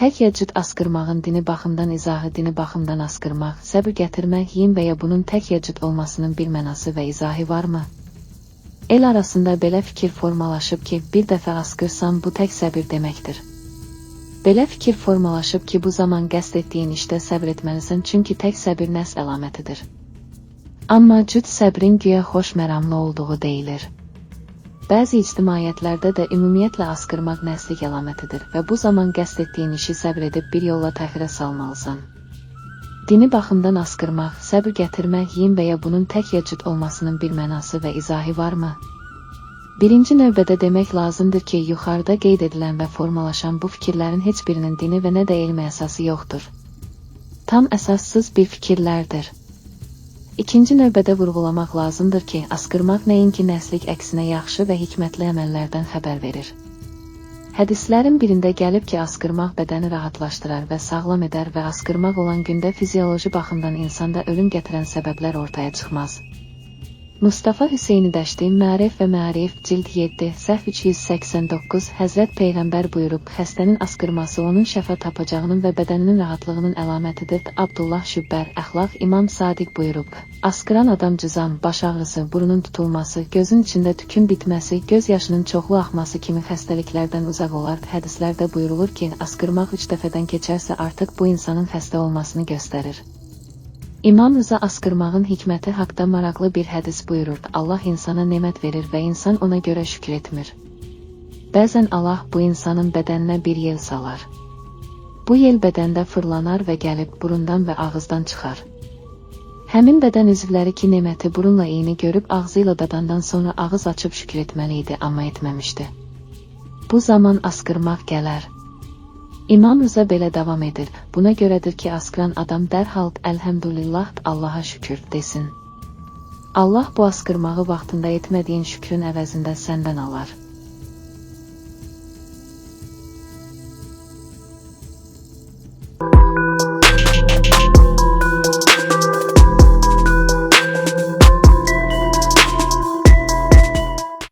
Tək ya cüt askırmağın dini baxımdan izahı dini baxımdan askırmaq, səbr gətirmək, yin və ya bunun tək ya cüt olmasının bir mənası və izahı varmı? El arasında belə fikir formalaşıb ki, bir dəfə askırsan bu tək səbir deməkdir. Belə fikir formalaşıb ki, bu zaman qəsd etdiyin işdə səbr etməlisən, çünki tək səbir nəs əlamətidir. Amma cüt səbrin güya xoş məramlı olduğu deyilir. Bəzi ictimaiyyətlərdə də ümumiyyətlə askırmaq nəslik əlamətidir və bu zaman qəsd etdiyin işi səbr edib bir yolla təxirə salmalısan. Dini baxımdan askırmaq, səbr gətirmək, yin və ya bunun tək ya cüt olmasının bir mənası və izahı varmı? Birinci növbədə demək lazımdır ki, yuxarıda qeyd edilən və formalaşan bu fikirlərin heç birinin dini və nə də elmi əsası yoxdur. Tam əsassız bir fikirlərdir. İkinci növbədə vurğulamaq lazımdır ki, askırmaq nəinki nəslik əksinə yaxşı və hikmətli əməllərdən xəbər verir. Hədislərin birində gəlib ki, askırmaq bədəni rahatlaşdırar və sağlam edər və askırmaq olan gündə fizioloji baxımdan insanda ölüm gətirən səbəblər ortaya çıxmaz. Mustafa Hüseyni Dəşti Mərif və Mərif cild 7 səhv 389 Həzrət Peyğəmbər buyurub xəstənin askırması onun şəfa tapacağının və bədəninin rahatlığının əlamətidir. Abdullah Şübbər Əxlaq İmam Sadiq buyurub. Askıran adam cızam, baş ağrısı, burunun tutulması, gözün içində tükün bitməsi, göz yaşının çoxlu axması kimi xəstəliklərdən uzaq olar. Hədislərdə buyurulur ki, askırmaq 3 dəfədən keçərsə artıq bu insanın xəstə olmasını göstərir. İmam Rıza askırmağın hikməti haqda maraqlı bir hədis buyurur. Allah insana nemət verir və insan ona görə şükür etmir. Bəzən Allah bu insanın bədəninə bir yel salar. Bu yel bədəndə fırlanar və gəlib burundan və ağızdan çıxar. Həmin bədən üzvləri ki neməti burunla eyni görüb ağzı ilə dadandan sonra ağız açıb şükür etməli idi, amma etməmişdi. Bu zaman askırmaq gələr. İmam Rıza belə davam edir. Buna görədir ki, askıran adam dərhal əlhəmdülillah Allaha şükür desin. Allah bu askırmağı vaxtında etmədiyin şükrün əvəzində səndən alar.